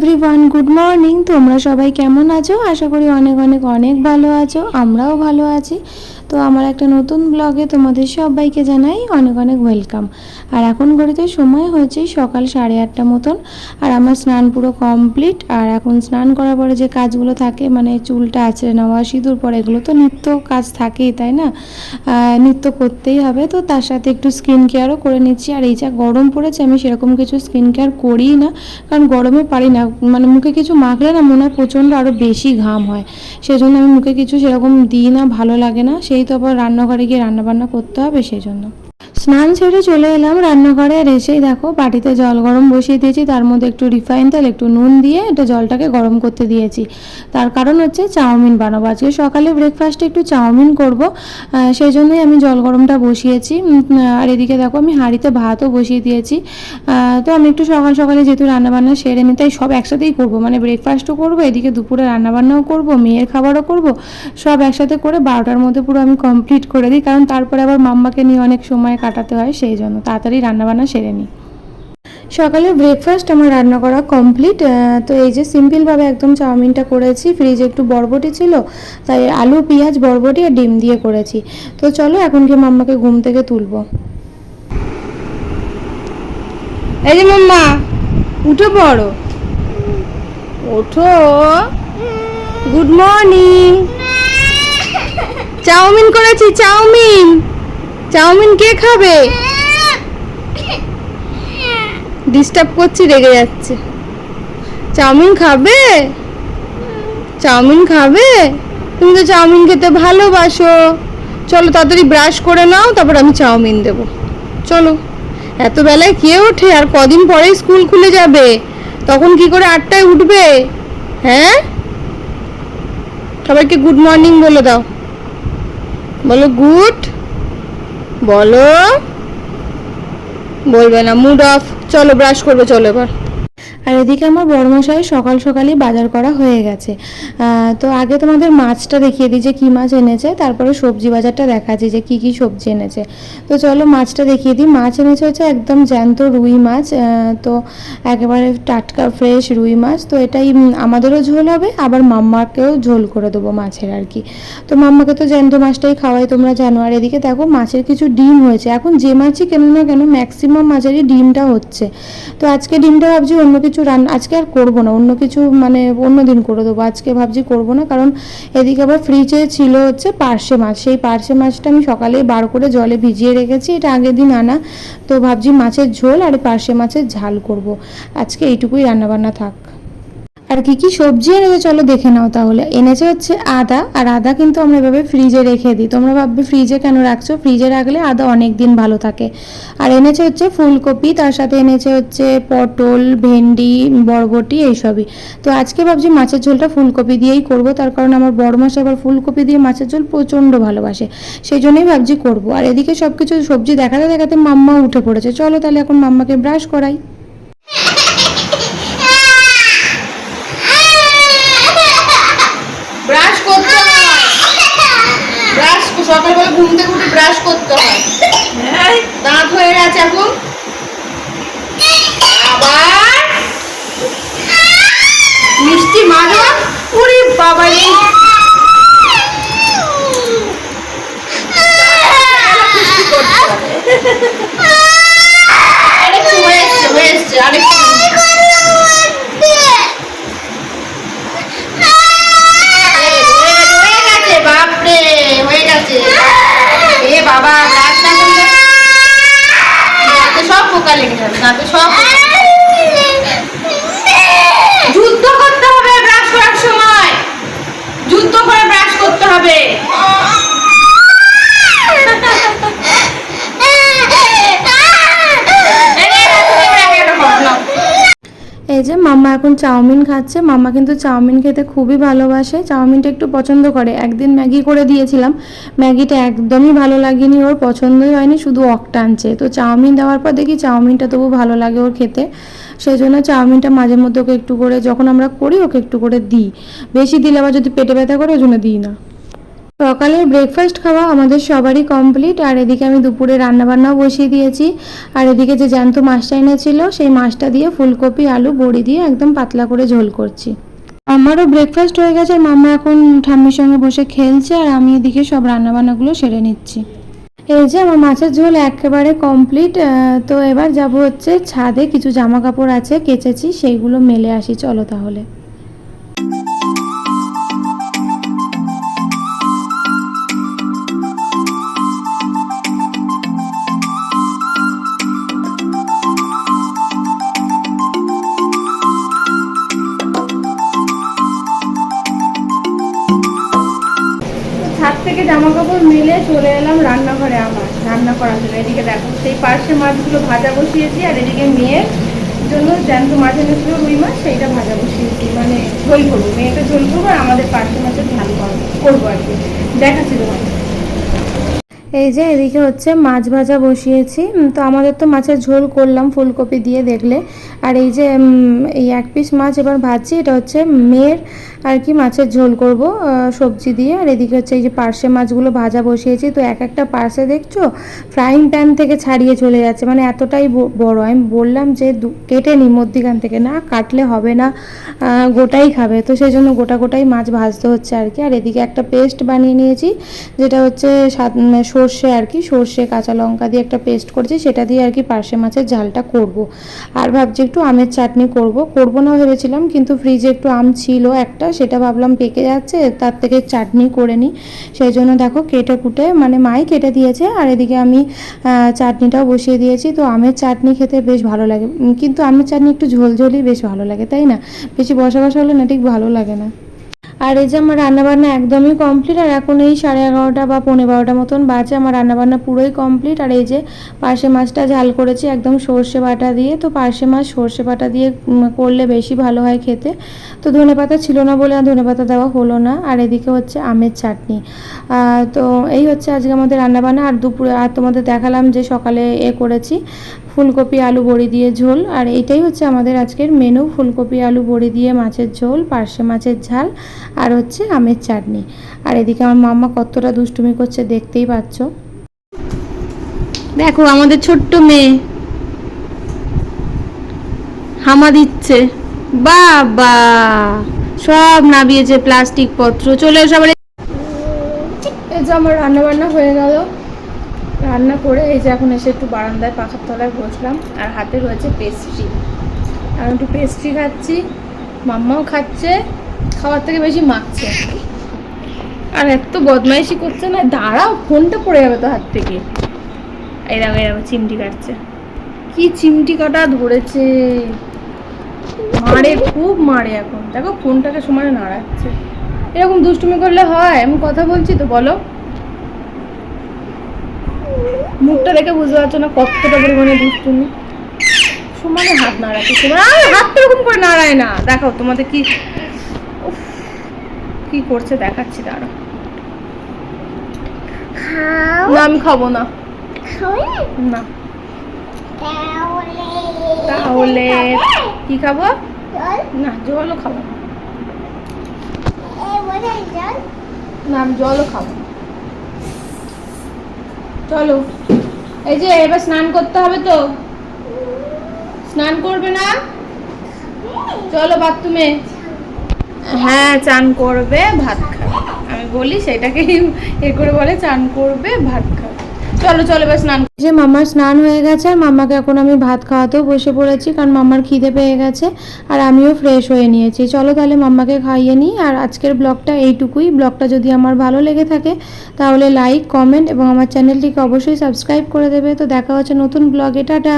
Everyone good morning তোমরা সবাই কেমন আছো? আশা করি অনেক অনেক অনেক ভালো আছো। আমরাও ভালো আছি। তো আমার একটা নতুন ব্লগে তোমাদের সবাইকে জানাই অনেক অনেক ওয়েলকাম আর এখন ঘড়িতে সময় হয়েছে সকাল সাড়ে আটটা মতন। আর আমার স্নান পুরো কমপ্লিট আর এখন স্নান করার পরে যে কাজগুলো থাকে মানে চুলটা আঁচড়ে নেওয়া, সিঁদুর পরে, এগুলো তো নিত্য কাজ থাকেই, তাই না? নিত্য করতেই হবে। তো তার সাথে একটু স্কিন কেয়ারও করে নিচ্ছি। আর এই যা গরম পড়েছে, আমি সেরকম কিছু স্কিন কেয়ার করিই না। কারণ গরমে পারি না। মানে মুখে কিছু মাখলে না মনে হয় প্রচণ্ড আরও বেশি ঘাম হয়। সেই জন্য আমি মুখে কিছু সেরকম দিই না, ভালো লাগে না। সেই তো আবার রান্নাঘরে গিয়ে রান্নাবান্না করতে হবে সেই জন্য। স্নান ছেড়ে চলে এলাম রান্নাঘরে আর এসেই দেখো বাটিতে জল গরম বসিয়ে দিয়েছি, তার মধ্যে একটু রিফাইন তেল, একটু নুন দিয়ে এটা জলটাকে গরম করতে দিয়েছি। তার কারণ হচ্ছে চাউমিন বানাবো। আজকে সকালে ব্রেকফাস্টে একটু চাউমিন করব সেই জন্যই আমি জল গরমটা বসিয়েছি। আর এদিকে দেখো আমি হাঁড়িতে ভাতও বসিয়ে দিয়েছি। তো আমি একটু সকাল সকালে যেহেতু রান্নাবান্না সেরে নিই তাই সব একসাথেই করব। মানে ব্রেকফাস্টও করব, এদিকে দুপুরে রান্নাবান্নাও করব, মেয়ের খাবারও করব, সব একসাথে করে বারোটার মধ্যে পুরো আমি কমপ্লিট করে দিই। কারণ তারপরে আবার মাম্মাকে নিয়ে অনেক সময় কাটাতে হয়, সেই জন্য তাড়াতাড়ি রান্নাবান্না সেরে নিই। সকালে ব্রেকফাস্ট আমার রান্না করা কমপ্লিট তো এই যে সিম্পলভাবে একদম চাউমিনটা করেছি ফ্রিজে একটু বরবটি ছিল, তাই আলু, পেঁয়াজ, বরবটি আর ডিম দিয়ে করেছি। তো চলো এখন কি মাম্মাকে ঘুম থেকে তুলবো। এই যে মাম্মা, উঠো পড়ো। ওঠো। গুড মর্নিং চাউমিন করেছি, চাউমিন। চাউমিন কে খাবে? ডিস্টার্ব করছি, রেগে যাচ্ছে। চাউমিন খাবে? চাউমিন খাবে? তুমি তো চাউমিন খেতে ভালোবাসো। চলো তাড়াতাড়ি ব্রাশ করে নাও, তারপর আমি চাউমিন দেব। চলো। এত বেলায় কে ওঠে? আর কদিন পরেই স্কুল খুলে যাবে। তখন কি করে আটটায় উঠবে? হ্যাঁ? সবাইকে গুড মর্নিং বলে দাও। বলো গুড বলো। বলবে না মুড অফ চলো ব্রাশ করবে চলো এবার। আর এদিকে আমার বড়মশাই সকাল সকালই বাজার করা হয়ে গেছে। তো আগে তোমাদের মাছটা দেখিয়ে দিই যে কী মাছ এনেছে, তারপরে সবজি বাজারটা দেখাচ্ছি যে কী কী সবজি এনেছে। তো চলো মাছটা দেখিয়ে দিই। মাছ এনেছে হচ্ছে একদম জ্যান্ত রুই মাছ তো একেবারে টাটকা ফ্রেশ রুই মাছ। তো এটাই আমাদেরও ঝোল হবে, আবার মাম্মাকেও ঝোল করে দেবো মাছের আর কি। তো মাম্মাকে তো জ্যান্ত মাছটাই খাওয়াই, তোমরা জানো। আর এদিকে দেখো মাছের কিছু ডিম হয়েছে। এখন যে মাছই কেন না কেন ম্যাক্সিমাম মাছেরই ডিমটা হচ্ছে। তো আজকে ডিমটা ভাবছি অন্য কিছু রান্না আজকে আর করব না, অন্য কিছু মানে অন্য দিন করে দেবো, আজকে ভাবছি করব না, কারণ এদিকে আবার ফ্রিজে ছিল হচ্ছে পার্শে মাছ, সেই পার্শে মাছটা আমি সকালেই বার করে জলে ভিজিয়ে রেখেছি, এটা আগের দিন আনা, তো ভাবছি মাছের ঝোল আর পার্শে মাছের ঝাল করব, আজকে এইটুকুই রান্নাবান্না থাক। আর কি কি সবজি এনেছে চলো দেখে নাও তাহলে। এনেছে হচ্ছে আদা, আর আদা কিন্তু আমরা এভাবে ফ্রিজে রেখে দিই। তোমরা ভাববে ফ্রিজে কেন রাখছো? ফ্রিজে রাখলে আদা অনেক দিন ভালো থাকে। আর এনেছে হচ্ছে ফুলকপি, তার সাথে এনেছে হচ্ছে পটল, ভেন্ডি, বরবটি, এইসবই। তো আজকে ভাবছি মাছের ঝোলটা ফুলকপি দিয়েই করব। তার কারণ আমার বড় মাস আবার ফুলকপি দিয়ে মাছের ঝোল প্রচণ্ড ভালোবাসে। সেই জন্যই ভাবছি করব। আর এদিকে সব কিছু সবজি দেখাতে দেখাতে মাম্মা উঠে পড়েছে। চলো তাহলে এখন মাম্মাকে ব্রাশ করাই। ব্রাশ করতে হয়। ব্রাশ সকালবেলা ঘুম থেকে উঠে ব্রাশ করতে হয়। দাঁত হয়ে গেছে এখন। আবার মিষ্টি মারো উরি বাবা রে আরেকটু হয়ে এসছে হয়ে এসছে আরেকটু হয়ে গেছে বাপরে হয়ে গেছে এ বাবা ব্রাশ না করলে দাঁতে সব পোকা লেগে যাবে দাঁতে সব পোকা। যুদ্ধ করতে হবে ব্রাশ করার সময় যুদ্ধ করে ব্রাশ করতে হবে এই নে, তুমি এবার আগে এটা করো, নাও। এই যে মাম্মা এখন চাউমিন খাচ্ছে। মাম্মা কিন্তু চাউমিন খেতে খুবই ভালোবাসে। চাউমিনটা একটু পছন্দ করে। একদিন ম্যাগি করে দিয়েছিলাম। ম্যাগিটা একদমই ভালো লাগেনি, ওর পছন্দই হয়নি, শুধু অক টানছে তো চাউমিন দেওয়ার পর দেখি চাউমিনটা তবু ভালো লাগে ওর খেতে। সেই জন্য চাউমিনটা মাঝে মধ্যে ওকে একটু করে, যখন আমরা করি, ওকে একটু করে দিই। বেশি দিলে আবার যদি পেটে ব্যথা করে, ওই জন্য দিই না। সকালের ব্রেকফাস্ট খাওয়া আমাদের সবারই কমপ্লিট আর এদিকে আমি দুপুরে রান্নাবান্নাও বসিয়ে দিয়েছি। আর এদিকে যে জ্যান্ত মাছটা এনেছিল, সেই মাছটা দিয়ে ফুলকপি, আলু, বড়ি দিয়ে একদম পাতলা করে ঝোল করছি। আমারও ব্রেকফাস্ট হয়ে গেছে, আর মাম্মা এখন ঠাম্মির সঙ্গে বসে খেলছে, আর আমি এদিকে সব রান্নাবান্নাগুলো সেরে নিচ্ছি। এই যে আমার মাছের ঝোল একেবারে কমপ্লিট তো এবার যাব হচ্ছে ছাদে, কিছু জামা কাপড় আছে কেচেছি, সেইগুলো মেলে আসি, চলো তাহলে। জামা কাপড় মেলে চলে এলাম রান্নাঘরে আমার, রান্না করার জন্য। এদিকে দেখো, সেই পার্শ্বে মাছগুলো ভাজা বসিয়েছি, আর এদিকে মেয়ের জন্য জ্যান্ত মাছ এনেছিল রুই মাছ, সেইটা ভাজা বসিয়েছি। মানে ঝোল করব মেয়েটা ঝোল করব, আর আমাদের পার্শ্বে মাছের ঝাল করব আর কি। দেখাচ্ছি তোমার এই যে এদিকে হচ্ছে মাছ ভাজা বসিয়েছি। তো আমাদের তো মাছের ঝোল করলাম ফুলকপি দিয়ে দেখলে। আর এই যে এই এক পিস মাছ এবার ভাজছি, এটা হচ্ছে মেয়ের আর কি মাছের ঝোল করব সবজি দিয়ে। আর এদিকে হচ্ছে এই যে পার্শে মাছগুলো ভাজা বসিয়েছি, তো এক একটা পার্শে দেখছ ফ্রাইং প্যান থেকে ছাড়িয়ে চলে যাচ্ছে। মানে এতটাই বড়। আমি বললাম যে কেটে নি মধ্যিখান থেকে। না, কাটলে হবে না গোটাই খাবে। তো সেই জন্য গোটা গোটাই মাছ ভাজতে হচ্ছে আর কি। আর এদিকে একটা পেস্ট বানিয়ে নিয়েছি, যেটা হচ্ছে সর্ষে আর কি, সর্ষে, কাঁচা লঙ্কা দিয়ে একটা পেস্ট করেছি। সেটা দিয়ে আর কি পার্শে মাছের ঝালটা করব। আর ভাবছি একটু আমের চাটনি করব। করব না ভেবেছিলাম, কিন্তু ফ্রিজে একটু আম ছিল একটা সেটা ভাবলাম পেকে যাচ্ছে, তার থেকে চাটনি করে নিই। সেই জন্য দেখো কেটে কুটে মানে মাই কেটে দিয়েছে, আর এদিকে আমি চাটনিটাও বসিয়ে দিয়েছি। তো আমের চাটনি খেতে বেশ ভালো লাগে। কিন্তু আমের চাটনি একটু ঝোলঝোলই বেশ ভালো লাগে, তাই না? বেশি বসা বসা হলে না ঠিক ভালো লাগে না। আর এই যে আমার রান্নাবান্না একদমই কমপ্লিট আর এখন এই সাড়ে এগারোটা বা পনেরো বারোটা মতন বাজে আমার রান্নাবান্না পুরোই কমপ্লিট আর এই যে পার্শে মাছটা ঝাল করেছি একদম সর্ষে বাটা দিয়ে, তো পার্শে মাছ সর্ষে বাটা দিয়ে করলে বেশি ভালো হয় খেতে। তো ধনে পাতা ছিল না বলে আর ধনে পাতা দেওয়া হলো না। আর এদিকে হচ্ছে আমের চাটনি। তো এই হচ্ছে আজকে আমাদের রান্নাবান্না। আর দুপুরে, আর তোমাদের দেখালাম যে সকালে এ করেছি। ফুলকপি আলু বড়ি দিয়ে ঝোল। আর এইটাই হচ্ছে আমাদের আজকের মেনু ফুলকপি আলু বড়ি দিয়ে মাছের ঝোল পার্শে মাছের ঝাল আর হচ্ছে আমের চাটনি। আর এদিকে আমার মাম্মা কতটা দুষ্টুমি করছে দেখতেই পাচ্ছ। দেখো আমাদের ছোট্ট মেয়ে। হামা দিচ্ছে। বাবা! সব নাবিয়েছে প্লাস্টিক পত্র। চলে যে আমার রান্না বান্না হয়ে গেল। রান্না করে এই যে এখন এসে একটু বারান্দায় পাখার তলায় বসলাম, আর হাতে রয়েছে পেস্ট্রি আমি একটু পেস্ট্রি খাচ্ছি, মাম্মাও খাচ্ছে, খাওয়ার থেকে বেশি মাখছে। আর এত বদমাইশি করছে না, দাঁড়াও, ফোনটা পড়ে যাবে তো হাত থেকে। এই দেখো, চিমটি কাটছে। কি চিমটি কাটা ধরেছে। মারে, খুব মারে এখন। দেখো, ফোনটাকে সমানে নাড়াচ্ছে। এরকম দুষ্টুমি করলে হয়, আমি কথা বলছি তো, বলো। মুখটা দেখে বুঝতে পারছ না কতটা পরিমাণে দুষ্টুমি? সমানে হাত নাড়াচ্ছে সমানে আরে হাতটা এরকম করে নাড়ায় না। দেখাও তোমাদের কি কি করছে দেখাচ্ছি দাঁড়া না আমি খাব না। না। তাহলে কি খাব? জল? না জলও খাব না। আমি জলও খাব। চলো। এই যে, এবার স্নান করতে হবে তো। স্নান করবে না? চলো বাথরুমে। হ্যাঁ চান করবে, ভাত খাবে। আমি বলি, সেটাকেই এ করে বলে, চান করবে, ভাত চলো চলো, এবার স্নান যে মামার স্নান হয়ে গেছে, আর মামাকে এখন আমি ভাত খাওয়াতেও বসে পড়েছি, কারণ মামার খিদে পেয়ে গেছে, আর আমিও ফ্রেশ হয়ে নিয়েছি। চলো তাহলে মাম্মাকে খাইয়ে নিই, আর আজকের ব্লগটা এইটুকুই। ব্লগটা যদি আমার ভালো লেগে থাকে, তাহলে লাইক কমেন্ট এবং আমার চ্যানেলটিকে অবশ্যই সাবস্ক্রাইব করে দেবে। তো দেখা হচ্ছে নতুন ব্লগে টাটা!